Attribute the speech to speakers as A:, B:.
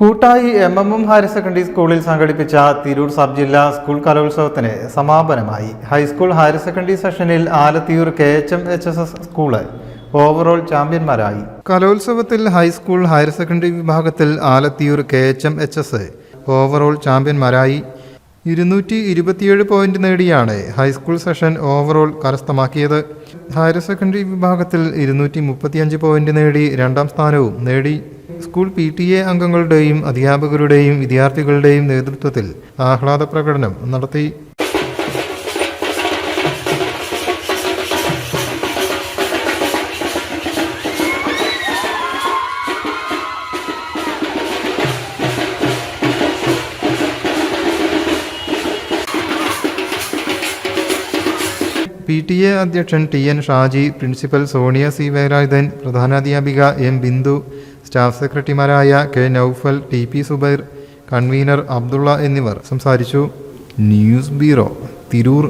A: കൂട്ടായി M M M higher secondary സ്കൂളിൽ സംഘടിപ്പിച്ച തിരൂർ സബ് ജില്ലാ സ്കൂൾ കലോത്സവത്തിന് സമാപനമായി. ഹൈസ്കൂൾ ഹയർ സെക്കൻഡറി സെഷനിൽ Alathiyur K H M H S S school overall ചാമ്പ്യന്മാരായി. കലോത്സവത്തിൽ ഹൈസ്കൂൾ ഹയർ സെക്കൻഡറി വിഭാഗത്തിൽ Alathiyur K H M H S overall ചാമ്പ്യന്മാരായി. ഇരുന്നൂറ്റി ഇരുപത്തിയേഴ് പോയിന്റ് നേടിയാണ് ഹൈസ്കൂൾ സെഷൻ ഓവറോൾ കരസ്ഥമാക്കിയത്. ഹയർ സെക്കൻഡറി വിഭാഗത്തിൽ ഇരുന്നൂറ്റി മുപ്പത്തിയഞ്ച് പോയിന്റ് നേടി രണ്ടാം സ്ഥാനവും നേടി. സ്കൂൾ പി ടി എ അംഗങ്ങളുടെയും അധ്യാപകരുടെയും വിദ്യാർത്ഥികളുടെയും നേതൃത്വത്തിൽ ആഹ്ലാദ പ്രകടനം നടത്തി. പി ടി എ അധ്യക്ഷൻ T N Shaji principal Sonia C Verayudhan പ്രധാനാധ്യാപിക M Bindu staff സെക്രട്ടറിമാരായ K Noufal T P Subair convener Abdulla എന്നിവർ സംസാരിച്ചു. News bureau Tirur.